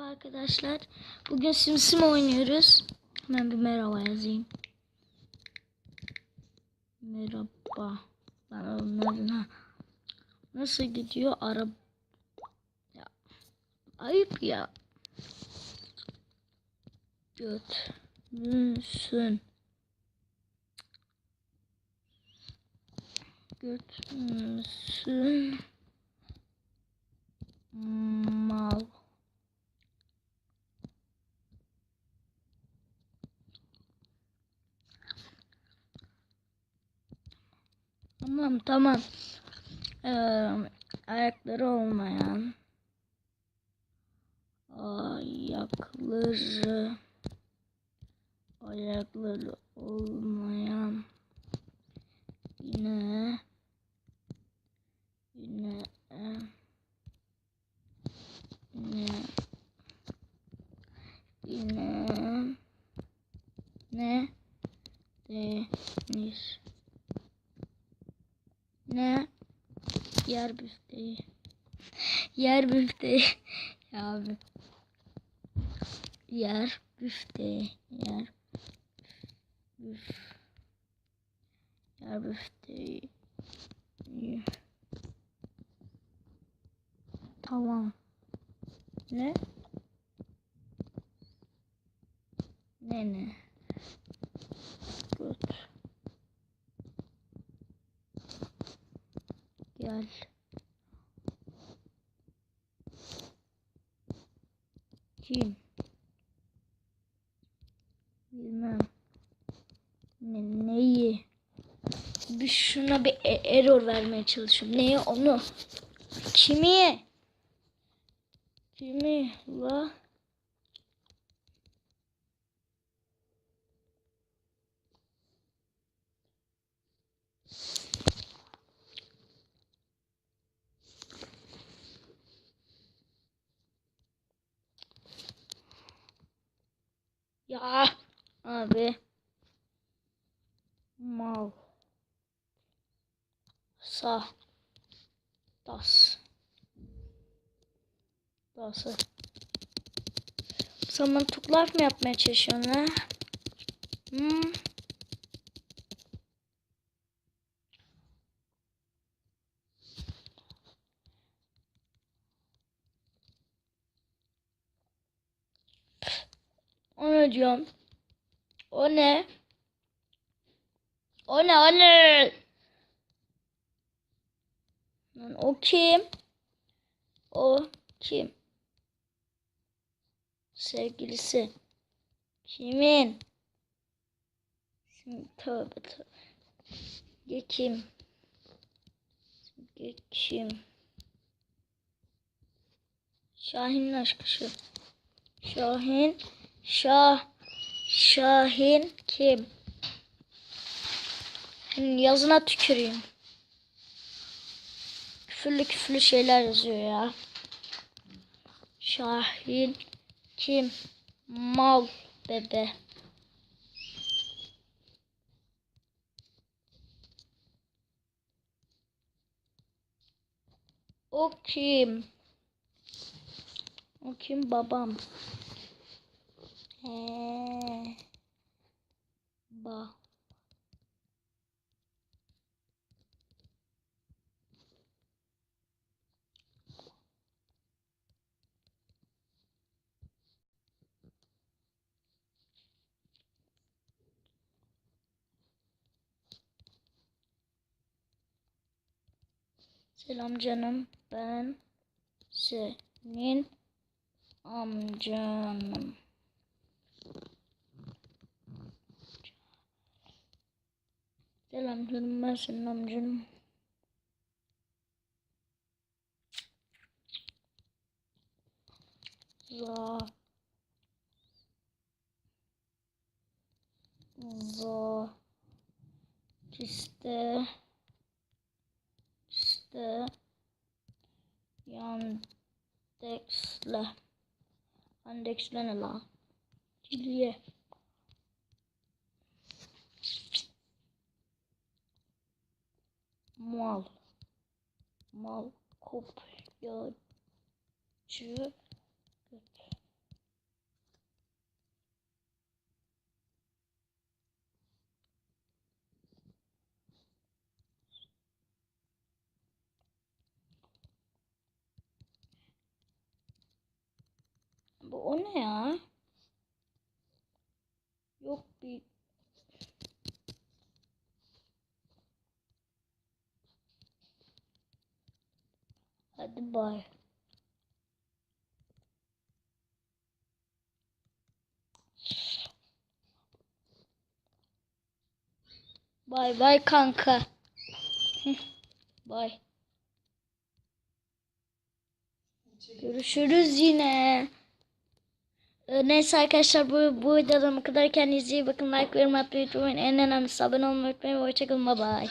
arkadaşlar. Bugün simsim oynuyoruz. Hemen bir merhaba yazayım. Merhaba. Ben onun ha. Nasıl gidiyor araba? Ya. Ayıp ya. Göt. Müsün. Göt müsün. Mal. Tamam tamam. Ee, ayakları olmayan. Ayakları. Ayakları olmayan. Yine. Yine. Yine. Ne? Deniz. Ne? Yer büfteği. Yer büfteği. Ya abi. Yer büfteği. Yer büf. Yer büfteği. Tamam. Ne? Ne ne? Gel. Kim? Bilmem. Ne, neyi? Bir şuna bir e- error vermeye çalışıyorum. Neyi onu? Kimi? Kimi la? Ya abi. Mal. Sa. Das. Dası. Zaman tuklar mı yapmaya çalışıyorsun ha? Hmm. O ne diyorum? O ne? O ne o ne? Lan o kim? O kim? Sevgilisi. Kimin? Şimdi tövbe tövbe. Ya kim? Şahin'in aşkı şu. Şahin. Şah. Şahin kim? Yazına tüküreyim. Küfürlü küfürlü şeyler yazıyor ya. Şahin kim? Mal bebe. O kim? O kim babam? Selam canım. Ben senin amcanım. Selam canım. Ben senin amcanım. Za. Za. İşte. İşte. Yandex'le. Yandex'le ne la? Cilye. Mal. Mal. Kopyacı. Bu o ne ya? Yok bir Hadi bay. Bay bay kanka. Bay. Görüşürüz yine. Ee, Neyse arkadaşlar bu, bu videodan bu kadar kendinize iyi bakın. Like yorum atmayı unutmayın. En önemlisi abone olmayı unutmayın. Hoşçakalın. Bye bye.